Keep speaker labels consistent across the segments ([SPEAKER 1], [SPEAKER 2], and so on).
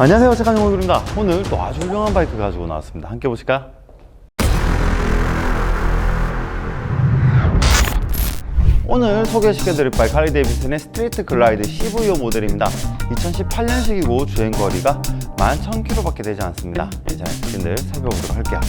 [SPEAKER 1] 안녕하세요. 착한 용호입니다. 오늘 또 아주 훌륭한 바이크 가지고 나왔습니다. 함께 보실까요? 오늘 소개시켜드릴 바이크 할리 데이비슨의 스트리트 글라이드 CVO 모델입니다. 2018년식이고 주행거리가 11,000km밖에 되지 않습니다. 이제 스킨들 살펴보도록 할게요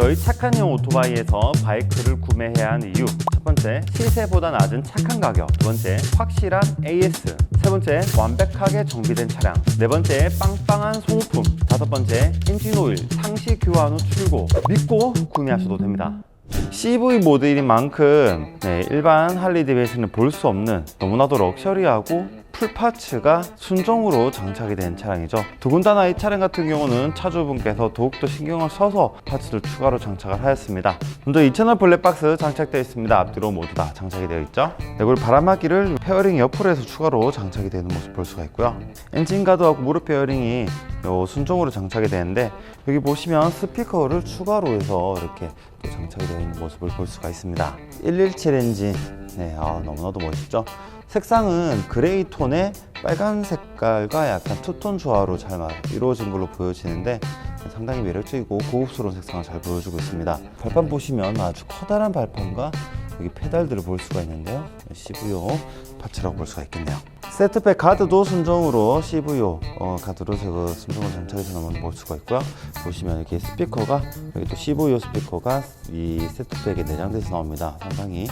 [SPEAKER 1] 저희 착한 형 오토바이에서 바이크를 구매해야 하는 이유. 첫 번째 시세보다 낮은 착한 가격. 두 번째 확실한 AS 세 번째 완벽하게 정비된 차량. 네 번째 빵빵한 소모품. 다섯 번째 엔진 오일 상시 교환 후 출고. 믿고 구매하셔도 됩니다 CV 모델인 만큼 네, 일반 할리 디베이스는 볼수 없는 너무나도 럭셔리하고 풀파츠가 순정으로 장착이 된 차량이죠. 더군다나 이 차량 같은 경우는 차주분께서 더욱더 신경을 써서 파츠를 추가로 장착을 하였습니다. 먼저 2채널 블랙박스 장착되어 있습니다. 앞뒤로 모두 다 장착이 되어 있죠. 네, 그리고 바람막이를 페어링 옆으로 해서 추가로 장착이 되는 모습 볼 수가 있고요. 엔진 가드하고 무릎 페어링이 요 순정으로 장착이 되는데 여기 보시면 스피커를 추가로 해서 이렇게 또 장착이 되어 있는 모습을 볼 수가 있습니다. 117 엔진, 네, 아, 너무나도 멋있죠. 색상은 그레이 톤의 빨간 색깔과 약간 투톤 조화로 잘 마- 이루어진 걸로 보여지는데 상당히 매력적이고 고급스러운 색상을 잘 보여주고 있습니다. 발판 보시면 아주 커다란 발판과 여기 페달들을 볼 수가 있는데요. CVO 파츠라고 볼 수가 있겠네요. 세트백 카드도 순정으로 CVO 어, 카드로 제가 순정으로 장착해서 나오는 볼 수가 있고요. 보시면 이렇게 스피커가 여기 또 CVO 스피커가 이 세트백에 내장돼서 나옵니다. 상당히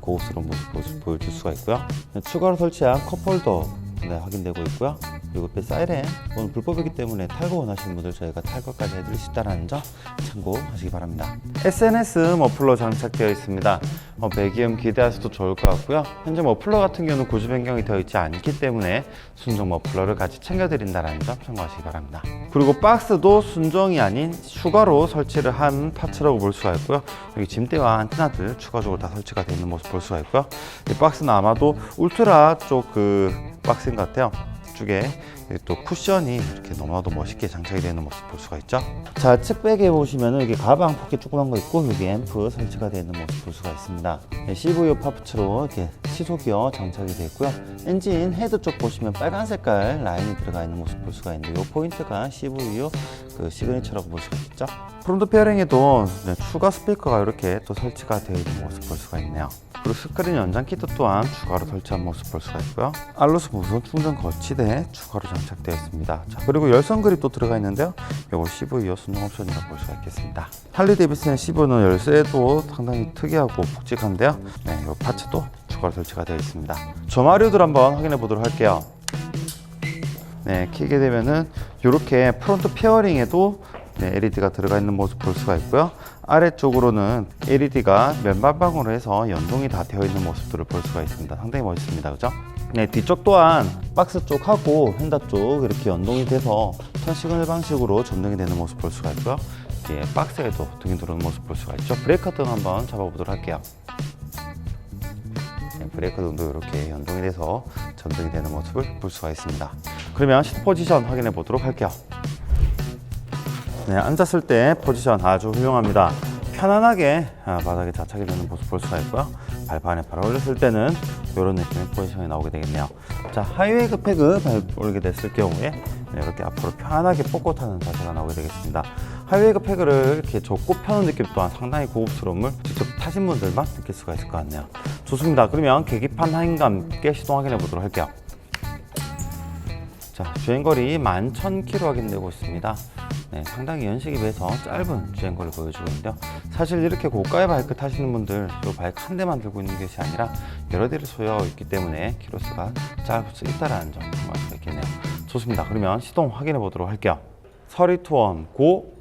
[SPEAKER 1] 고급스러운 모습 모습 보여줄 수가 있고요. 추가로 설치한 컵홀더 네, 확인되고 있고요. 그리고 옆에 사이렌 오늘 불법이기 때문에 탈거 원하시는 분들 저희가 탈거까지 해드릴 수 있다는 점 참고하시기 바랍니다. SNS 머플러 장착되어 있습니다. 어, 배기음 기대하셔도 좋을 것 같고요. 현재 머플러 같은 경우는 구조 변경이 되어 있지 않기 때문에 순정 머플러를 같이 챙겨드린다는 점 참고하시기 바랍니다. 그리고 박스도 순정이 아닌 추가로 설치를 한 파츠라고 볼 수가 있고요. 여기 짐대와 안테나들 추가적으로 다 설치가 되어 있는 모습 볼 수가 있고요. 이 박스는 아마도 울트라 쪽 그 박스 인 것 같아요. 쪽에 또 쿠션이 이렇게 너무나도 멋있게 장착이 되는 모습 볼 수가 있죠. 자, 측백에 보시면은 여기 가방 포켓 조그만 거 있고 여기 앰프 설치가 되어 있는 모습 볼 수가 있습니다. 네, CVO 파프츠로 이렇게 시소기어 장착이 되어 있고요. 엔진 헤드 쪽 보시면 빨간 색깔 라인이 들어가 있는 모습 볼 수가 있는데 이 포인트가 CVO 그 시그니처라고 볼 수가 있죠. 프론트 페어링에도 네, 추가 스피커가 이렇게 또 설치가 되어 있는 모습 볼 수가 있네요. 그리고 스크린 연장 키트 또한 추가로 설치한 모습 볼 수가 있고요. 알루스 무선 충전 거치대 추가로 장착되어 있습니다. 자, 그리고 열선 그립도 들어가 있는데요. 이거 CVO 순정 옵션이라고 볼 수가 있겠습니다. 할리 데이비슨 CV는 열쇠도 상당히 특이하고 묵직한데요. 네, 이 파츠도 추가로 설치가 되어 있습니다. 조마료들 한번 확인해 보도록 할게요. 네, 키게 되면은 이렇게 프론트 페어링에도 네, LED가 들어가 있는 모습 볼 수가 있고요. 아래쪽으로는 LED가 맨방방으로 해서 연동이 다 되어 있는 모습들을 볼 수가 있습니다. 상당히 멋있습니다. 그죠? 네, 뒤쪽 또한 박스 쪽하고 휀다 쪽 이렇게 연동이 돼서 턴 시그널 방식으로 전등이 되는 모습 볼 수가 있고요. 예, 박스에도 등이 들어오는 모습 볼 수가 있죠. 브레이커 등 한번 잡아보도록 할게요. 네, 브레이크 등도 이렇게 연동이 돼서 전등이 되는 모습을 볼 수가 있습니다. 그러면 시트 포지션 확인해 보도록 할게요. 네, 앉았을 때 포지션 아주 훌륭합니다. 편안하게 아, 바닥에 자착이 되는 모습 볼 수가 있고요. 발판에 바로 올렸을 때는 이런 느낌의 포지션이 나오게 되겠네요. 자, 하이웨이 급팩을 발 올리게 됐을 경우에 네, 이렇게 앞으로 편안하게 뻗고 타는 자세가 나오게 되겠습니다. 하이웨이 급팩을 이렇게 좁고 펴는 느낌 또한 상당히 고급스러움을 직접 타신 분들만 느낄 수가 있을 것 같네요. 좋습니다. 그러면 계기판 하인과 함께 시동 확인해 보도록 할게요. 자, 주행거리 11,000km 확인되고 있습니다. 네, 상당히 연식에 비해서 짧은 주행거리를 보여주고 있는데요. 사실 이렇게 고가의 바이크 타시는 분들 이 바이크 한 대만 들고 있는 것이 아니라 여러 대를 소유하고 있기 때문에 키로수가 짧을 수 있다는 점 있겠네요. 좋습니다. 그러면 시동 확인해 보도록 할게요. 서리 투원 고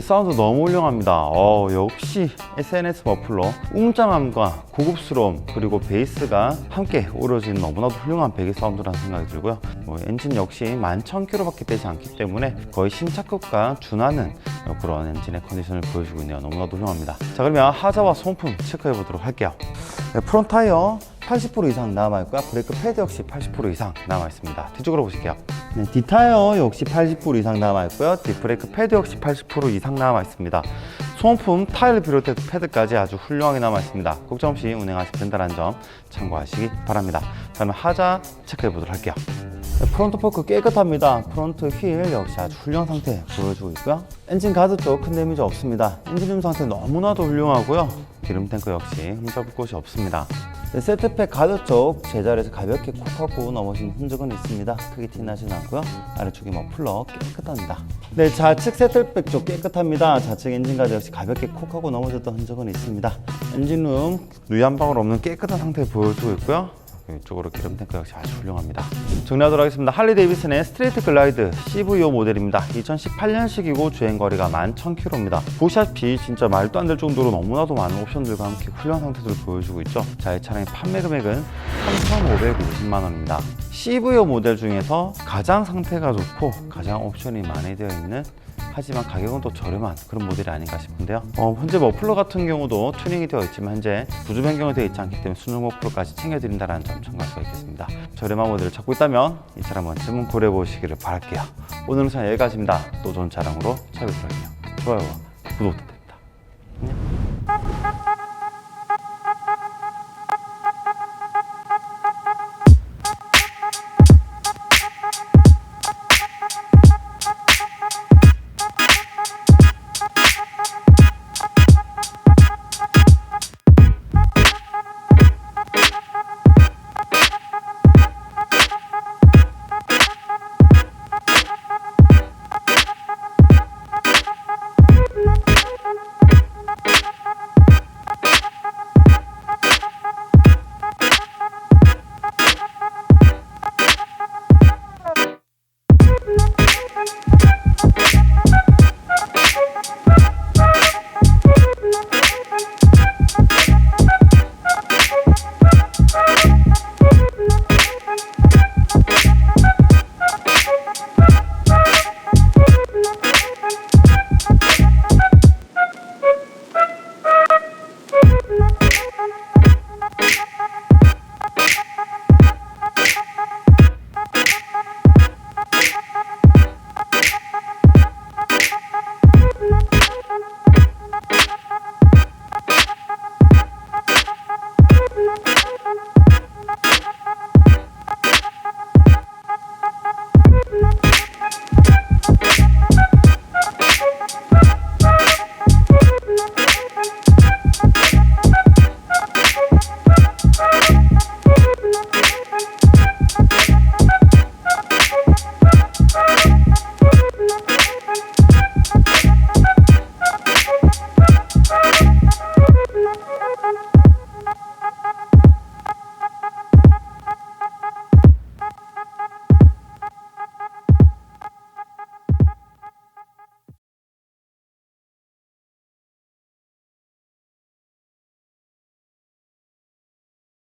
[SPEAKER 1] 네, 사운드 너무 훌륭합니다. 어, 역시 SNS 머플러 웅장함과 고급스러움 그리고 베이스가 함께 어우러진 너무나도 훌륭한 배기 사운드라는 생각이 들고요. 뭐, 엔진 역시 11,000km밖에 되지 않기 때문에 거의 신차급과 준하는 그런 엔진의 컨디션을 보여주고 있네요. 너무나도 훌륭합니다. 자, 그러면 하자와 소음품 체크해 보도록 할게요. 네, 프론트 타이어 80% 이상 남아있고요. 브레이크 패드 역시 80% 이상 남아있습니다. 뒤쪽으로 보실게요. 네, 뒷타이어 역시 80% 이상 남아있고요. 뒷브레이크 패드 역시 80% 이상 남아있습니다. 소모품 타일을 비롯해 패드까지 아주 훌륭하게 남아있습니다. 걱정 없이 운행하시면 된다는 점 참고하시기 바랍니다. 다음에 하자 체크해 보도록 할게요. 네, 프론트 포크 깨끗합니다. 프론트 휠 역시 아주 훌륭한 상태 보여주고 있고요. 엔진 가드 쪽 큰 데미지 없습니다. 엔진룸 상태 너무나도 훌륭하고요. 기름 탱크 역시 흠잡을 곳이 없습니다. 네, 세트팩 가드 쪽 제자리에서 가볍게 콕하고 넘어진 흔적은 있습니다. 크게 티나지는 않고요. 아래쪽이 머플러 깨끗합니다. 네, 좌측 세트팩 쪽 깨끗합니다. 좌측 엔진 가드 역시 가볍게 콕하고 넘어졌던 흔적은 있습니다. 엔진룸 누이 한 방울 없는 깨끗한 상태 보여주고 있고요. 이쪽으로 기름 탱크 역시 아주 훌륭합니다. 정리하도록 하겠습니다. 할리 데이비슨의 스트레이트 글라이드 CVO 모델입니다. 2018년식이고 주행 거리가 11,000km입니다. 보시다시피 진짜 말도 안 될 정도로 너무나도 많은 옵션들과 함께 훌륭한 상태를 보여주고 있죠. 자, 이 차량의 판매 금액은 3,550만 원입니다. CVO 모델 중에서 가장 상태가 좋고 가장 옵션이 많이 되어 있는 하지만 가격은 또 저렴한 그런 모델이 아닌가 싶은데요. 어, 현재 머플러 같은 경우도 튜닝이 되어 있지만 현재 구조 변경이 되어 있지 않기 때문에 순정 머플러까지 챙겨드린다는 점 참고할 수가 있겠습니다. 저렴한 모델을 찾고 있다면 이 차량 한번 고려해 보시기를 바랄게요. 오늘은 참 여기까지입니다. 또 좋은 차량으로 찾아뵙도록 할게요. 좋아요와 구독 부탁드립니다. 안녕.